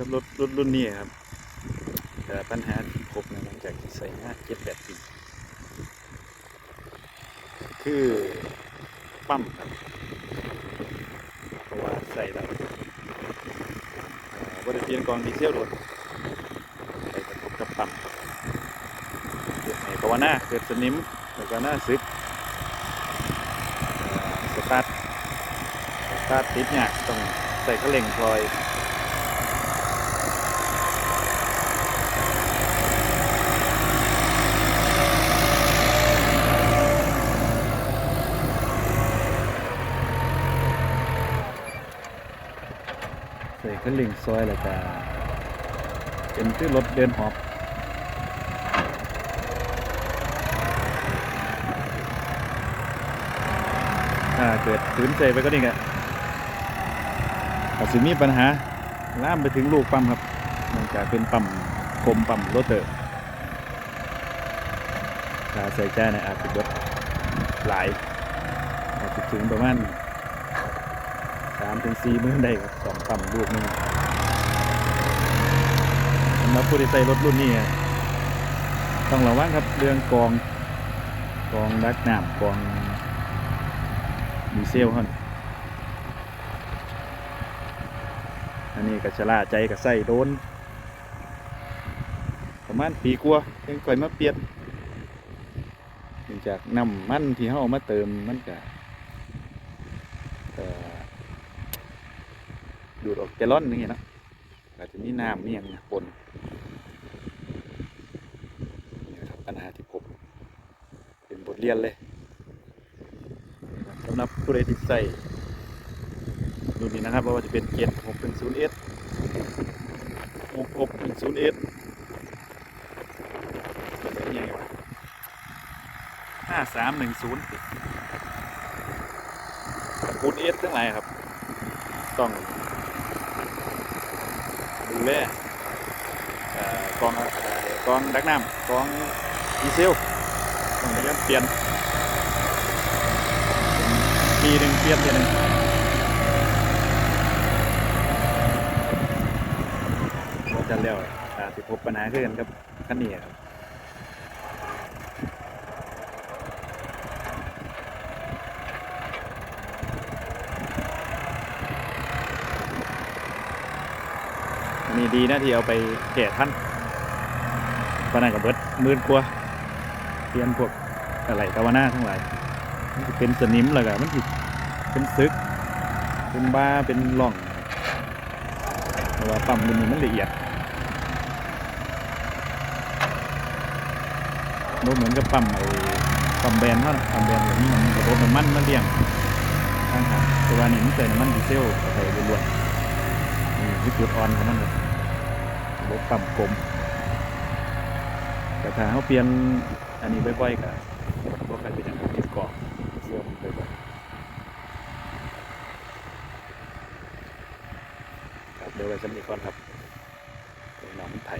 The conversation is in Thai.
รถรถรุ่นนี้ครับแต่ปัญหาที่พบนหลังจากที่ใส่มาเจ็ดแปดปีคือปั๊มครับเพราะว่าใส่แล้วบริเวณกองดีเซลรถไปกระทบกับปั๊มเกิดในภาวนาเกิดสนิมแล้วก็หน้าซึกสตาร์ทสตาร์ทติดเนี่ยต้องใส่กระเล่งพลอย ใส่ขึ้นลิงซอยแล้วก็เป็นคือรถเดินหอบถ้าเกิดถืนใจไปก็นี่แหละอาจมีปัญหาล่ามไปถึงลูกปั๊มครับเนื่องจากเป็นปั๊มคมปั๊มโรเตอร์ถ้าใส่ใจในอาจจะเบิดหลายอาจจะถึงประมาณ สามถึงสี่มื้อได้ครับสองปั๊มลูกหนึงสำหรับผู้ที่ใช้รถรุ่นนี้ต้องระวังครับเรื่องกองกองดักน้ำกองดีเซลเขาอันนี้ก็ชะล่าใจกับใส่โดน ประมาณปีกว่ายังก่อยมาเปลี่ยนเนื่องจากน้ำมันที่เขาเอามาเติมมันก็เอ่อ ดูดออกแกลลอนนี่เนะอาจจะมีน้ำมีอย่างปนนี่นะครับปัญหาที่พบเป็นบทเรียนเลยสำหรับผู้ใดที่ใส่รุ่นนี้นะครับว่าจะเป็นเจ็ดหกหนึ่งศูนย์เอสหกหกหนึ่งศูนย์เอสห้าสามหนึ่งศูนย์คูณเอสทั้งหลายครับ ต้อง ดูแลเอ่อกองกองดักน้ำกองดีเซลต้องพยายามเปลี่ยนปีหนึ่งเปลี่ยนทีหนึ่งจะเร็วอาจจะพบปัญหาขึ้นกับคันนี้ครับ นี่ดีนะที่เอาไปแก่ท่านปนันกับเบิดมื่นกว่าเปลี่ยนพวกอะไรกาวนาทั้งหลายมันจะเป็นสนิมแล้วก็มันจะเป็นซึก เป็นบ้าเป็นร่องเพราะว่าปั๊มมันนี่มันละเอียดโน้เหมือนกับปั๊มไอ้ปั๊มแบนเท่านั้นปั๊มแบนแบบนี้มันระบบน้ำมันมันเลี้ยงทางหางแต่ว่านี่มันใส่น้ำมันดีเซลใส่ล้วนๆนี่คือจุดอ่อนของมันเลย บบปั๊มกลมแต่ถ้าเขาเปลี่ยนอันนี้บ่อยๆก็บ่ค่อยเป็นอย่างนั้นติดกาะเสื่อมบ่อยๆครับเดี๋ยวไว้สำหรับก่อนครับหนองไผ่